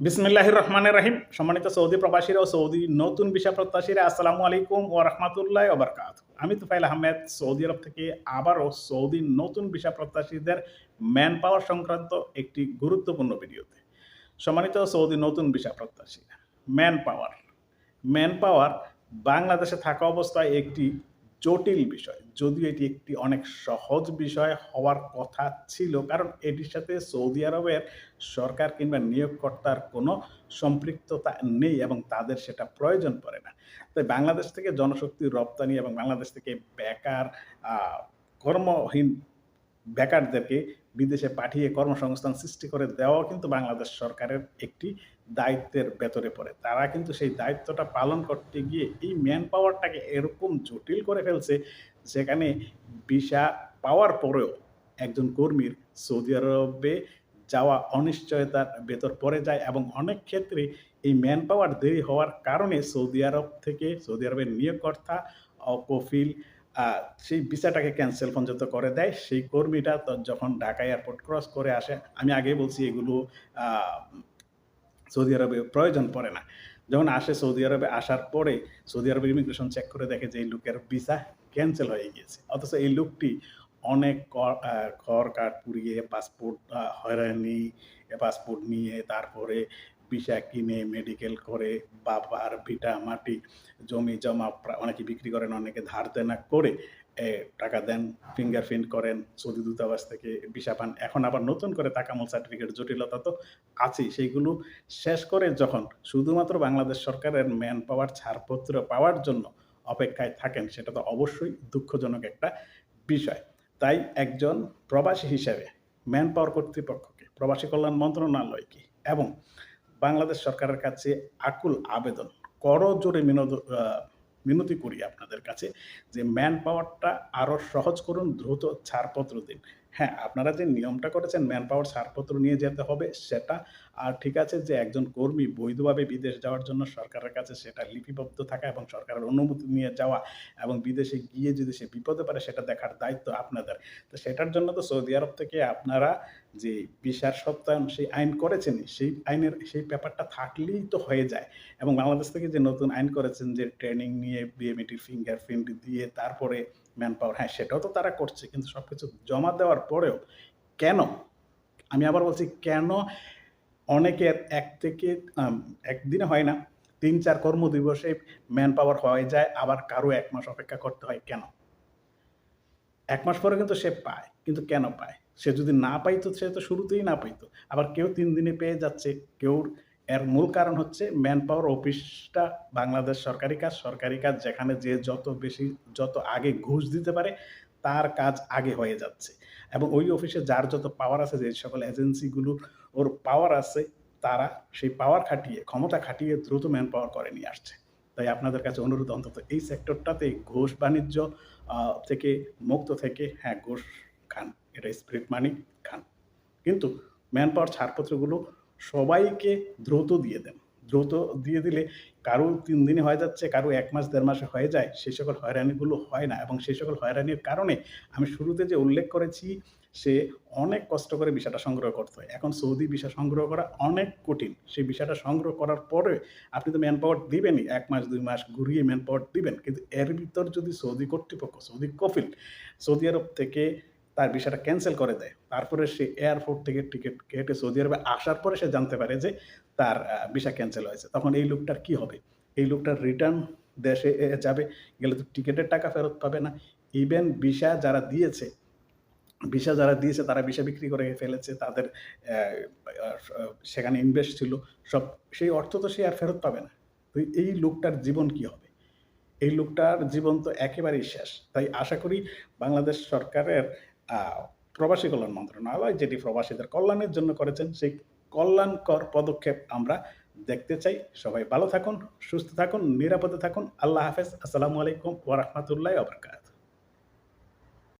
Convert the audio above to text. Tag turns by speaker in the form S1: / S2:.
S1: বিসমিল্লাহ রহমান রাহিম সম্মানিত সৌদি প্রবাসীরা ও সৌদি নতুন ভিসা প্রত্যাশীরা, আসসালামু আলাইকুম ও রহমতুল্লাহ ওবরকাত আমি তুফাইল আহমেদ, সৌদি আরব থেকে আবারও সৌদি নতুন ভিসা প্রত্যাশীদের ম্যান পাওয়ার সংক্রান্ত একটি গুরুত্বপূর্ণ ভিডিওতে। সম্মানিত সৌদি নতুন ভিসা প্রত্যাশীরা ম্যান পাওয়ার ম্যান পাওয়ার বাংলাদেশে থাকা অবস্থায় একটি জটিল বিষয়। যদিও এটি একটি অনেক সহজ বিষয় হওয়ার কথা ছিল, কারণ এটির সাথে সৌদি আরবের সরকার কিংবা নিয়োগকর্তার কোনো সম্পৃক্ততা নেই এবং তাদের সেটা প্রয়োজন পড়ে না। তাই বাংলাদেশ থেকে জনশক্তি রপ্তানি এবং বাংলাদেশ থেকে বেকার কর্মহীন বেকারদেরকে বিদেশে পাঠিয়ে কর্মসংস্থান সৃষ্টি করে দেওয়াও কিন্তু বাংলাদেশ সরকারের একটি দায়িত্বের ভেতরে পড়ে। তারা কিন্তু সেই দায়িত্বটা পালন করতে গিয়ে এই ম্যান পাওয়ারটাকে এরকম জটিল করে ফেলছে, যেখানে ভিসা পাওয়ার পরেও একজন কর্মীর সৌদি আরবে যাওয়া অনিশ্চয়তার ভেতর পড়ে যায় এবং অনেক ক্ষেত্রে এই ম্যান পাওয়ার দেরি হওয়ার কারণে সৌদি আরব থেকে, সৌদি আরবের নিয়োগকর্তা কফিল সেই ভিসাটাকে ক্যান্সেল পর্যন্ত করে দেয় সেই কর্মীটা যখন ঢাকা এয়ারপোর্ট ক্রস করে আসে আমি আগে বলছি এগুলো সৌদি আরবে প্রয়োজন পড়ে না। যখন আসে সৌদি আরবে আসার পরে সৌদি আরবের ইমিগ্রেশন চেক করে দেখে যে এই লোকের ভিসা ক্যান্সেল হয়ে গিয়েছে। অথচ এই লোকটি অনেক কর আহ, কর কাঠ পুড়িয়ে পাসপোর্ট হয়রানি পাসপোর্ট নিয়ে তারপরে ভিসা কিনে মেডিকেল করে, বাবার ভিটা মাটি, জমি জমা অনেকে বিক্রি করেন, অনেকে ধার দেনা করে টাকা দেন ফিঙ্গারপ্রিন্ট করেন, সৌদি দূতাবাস থেকে ভিসা পান। এখন আবার নতুন করে তাকামল সার্টিফিকেট জটিলতা তো আছেই। সেইগুলো শেষ করে যখন শুধুমাত্র বাংলাদেশ সরকারের ম্যান পাওয়ার ছাড়পত্র পাওয়ার জন্য অপেক্ষায় থাকেন, সেটা তো অবশ্যই দুঃখজনক একটা বিষয়। তাই একজন প্রবাসী হিসেবে ম্যান পাওয়ার কর্তৃপক্ষকে, প্রবাসী কল্যাণ মন্ত্রণালয়কে এবং বাংলাদেশ সরকারের কাছে আকুল আবেদন। করজোরে আহ, মিনতি করি আপনাদের কাছে যে ম্যান পাওয়ারটা আরও সহজ করুন দ্রুত ছাড়পত্র দিন। হ্যাঁ আপনারা যে নিয়মটা করেছেন ম্যান পাওয়ার ছাড়পত্র নিয়ে যেতে হবে সেটা আর ঠিক আছে যে একজন কর্মী বৈধভাবে বিদেশ যাওয়ার জন্য সরকারের কাছে সেটা লিপিবদ্ধ থাকা এবং সরকারের অনুমতি নিয়ে যাওয়া এবং বিদেশে গিয়ে যদি সে বিপদে পারে সেটা দেখার দায়িত্ব আপনাদের। তো সেটার জন্য তো সৌদি আরব থেকে আপনারা যে বিশার সপ্তাহায়ন সেই আইন করেছেন, সেই আইনের সেই ব্যাপারটা থাকলেই তো হয়ে যায়। এবং বাংলাদেশ থেকে যে নতুন আইন করেছেন যে ট্রেনিং নিয়ে বিএমইটি ফিঙ্গারপ্রিন্ট দিয়ে তারপরে ম্যান পাওয়ার হ্যাঁ সেটাও তো তারা করছে, কিন্তু সব কিছু জমা দেওয়ার পরেও কেন? আমি আবার বলছি, কেন অনেকের এক থেকে একদিনে হয় না, তিন চার কর্মদিবসে ম্যান পাওয়ার হয়ে যায়, আবার কারও এক মাস অপেক্ষা করতে হয়, কেন? এক মাস পরে কিন্তু সে পায়, কিন্তু কেন পায়? সে যদি না পাইতো, সে তো শুরুতেই না পাইতো। আবার কেউ তিন দিনে পেয়ে যাচ্ছে। কেউ এর মূল কারণ হচ্ছে ম্যান পাওয়ার অফিসটা বাংলাদেশ সরকারি কাজ সরকারি কাজ যেখানে যে যত বেশি, যত আগে ঘুষ দিতে পারে, তার কাজ আগে হয়ে যাচ্ছে। এবং ওই অফিসে যার যত পাওয়ার আছে, যে সকল এজেন্সিগুলোর ওর পাওয়ার আছে, তারা সেই পাওয়ার খাটিয়ে, ক্ষমতা খাটিয়ে দ্রুত ম্যান পাওয়ার করে নিয়ে আসছে। তাই আপনাদের কাছে অনুরোধ অন্তত এই সেক্টরটাতে ঘোষ বাণিজ্য থেকে মুক্ত থেকে হ্যাঁ ঘোষ খান। এটা স্প্রিট মানি খান। কিন্তু ম্যান পাওয়ার ছাড়পত্রগুলো সবাইকে দ্রুত দিয়ে দেন। দ্রুত দিয়ে দিলে কারও তিন দিনে হয়ে যাচ্ছে, কারও এক মাস, দেড় মাসে হয়ে যায় সেই সকল হয়রানিগুলো হয় না এবং সেই সকল হয়রানির কারণে আমি শুরুতে যে উল্লেখ করেছি, সে অনেক কষ্ট করে বিষয়টা সংগ্রহ করতে। হয় এখন সৌদি বিষয় সংগ্রহ করা অনেক কঠিন। সেই বিষয়টা সংগ্রহ করার পরে আপনি তো ম্যান পাওয়ার দিবেনই, এক মাস, দুই মাস ঘুরিয়ে ম্যান পাওয়ার দিবেন। কিন্তু এর ভিতর যদি সৌদি কর্তৃপক্ষ, সৌদি কফিল, সৌদি আরব থেকে তার বিষয়টা ক্যান্সেল করে দেয়। তারপরে সে এয়ারপোর্ট থেকে টিকিট কেটে সৌদি আরবে আসার পরে সে জানতে পারে যে তার ভিসা ক্যান্সেল হয়েছে। তখন এই লোকটার কি হবে? এই লোকটার রিটার্ন দেশে যাবে। গেলে তো টিকিটের টাকা ফেরত পাবে না। ইভেন ভিসা যারা দিয়েছে, ভিসা যারা দিয়েছে, তারা ভিসা বিক্রি করে ফেলেছে। তাদের সেখানে ইনভেস্ট ছিল। সব, সেই অর্থ তো সে আর ফেরত পাবে না। তো এই লোকটার জীবন কি হবে? এই লোকটার জীবন তো একেবারেই শেষ। তাই আশা করি বাংলাদেশ সরকারের প্রবাসী কল্যাণ মন্ত্রণালয়, যেটি প্রবাসীদের কল্যাণের জন্য করেছেন, সেই কল্যাণকর পদক্ষেপ আমরা দেখতে চাই। সবাই ভালো থাকুন, সুস্থ থাকুন, নিরাপদে থাকুন। আল্লাহ হাফেজ। আসসালামু আলাইকুম ওরহমতুল্লাহ আবরকাত